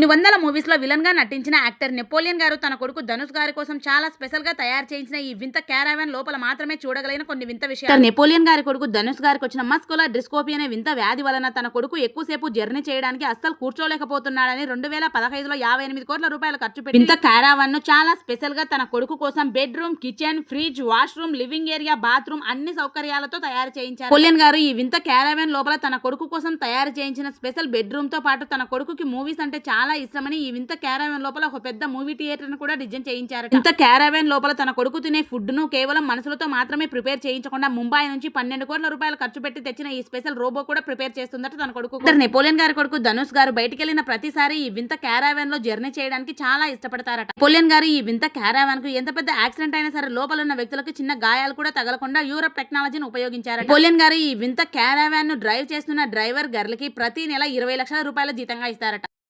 కొన్ని వందల మూవీస్లో విలన్గా నటించిన యాక్టర్ నెపోలియన్ గారు తన కొడుకు ధనుష్ గారి కోసం చాలా స్పెషల్గా తయారు చేయించిన ఈ వింత క్యారావెన్ లోపల మాత్రమే చూడగలిగిన కొన్ని వింత విషయాలు. నెపోలియన్ గారి కొడుకు ధనుష్ గారికి వచ్చిన మస్కులర్ డిస్కోపీ అనే వింత వ్యాధి వలన తన కొడుకు ఎక్కువసేపు జర్నీ చేయడానికి అస్సలు కూర్చోలేకపోతున్నాడని రెండు వేల పదహైదులో యాభై ఎనిమిది కోట్ల రూపాయలు ఖర్చు పెట్టి వింత క్యారావన్ను చాలా స్పెషల్గా తన కొడుకు కోసం bedroom kitchen fridge washroom living area bathroom అన్ని సౌకర్యాలతో తయారు చేయించారు. నెపోలియన్ గారు ఈ వింత క్యారావెన్ లోపల తన కొడుకు కోసం తయారు చేయించిన స్పెషల్ బెడ్రూమ్తో పాటు తన కొడుకుకి మూవీస్ అంటే చాలా ఇష్టమని ఈ వింత క్యారావెన్ లోపల ఒక పెద్ద మూవీ థియేటర్ను కూడా డిజైన్ చేయించారు ఇంత క్యారావెన్ లోపల తన కొడుకు తినే ఫుడ్ను కేవలం మనసులతో మాత్రమే ప్రిపేర్ చేయించకుండా ముంబై నుంచి పన్నెండు కోట్ల రూపాయలు ఖర్చు పెట్టి తెచ్చిన ఈ స్పెషల్ రోబో కూడా ప్రిపేర్ చేస్తుందట తన కొడుకు. నెపోలియన్ గారి కొడుకు ధనుష్ గారు బయటికి వెళ్ళిన ప్రతిసారి ఈ వింత క్యారావెన్లో జర్నీ చేయడానికి చాలా ఇష్టపడతారట. నెపోలియన్ గారు ఈ వింత క్యారావెన్కు ఎంత పెద్ద యాక్సిడెంట్ అయినా సరే లోపల ఉన్న వ్యక్తులకు చిన్న గాయాలు కూడా తగలకుండా యూరప్ టెక్నాలజీని ఉపయోగించారు నెపోలియన్ గారు ఈ వింత క్యారావెన్ను డ్రైవ్ చేస్తున్న డ్రైవర్ గర్లకి ప్రతి నెల ఇరవై లక్షల రూపాయల జీతంగా ఇస్తారట.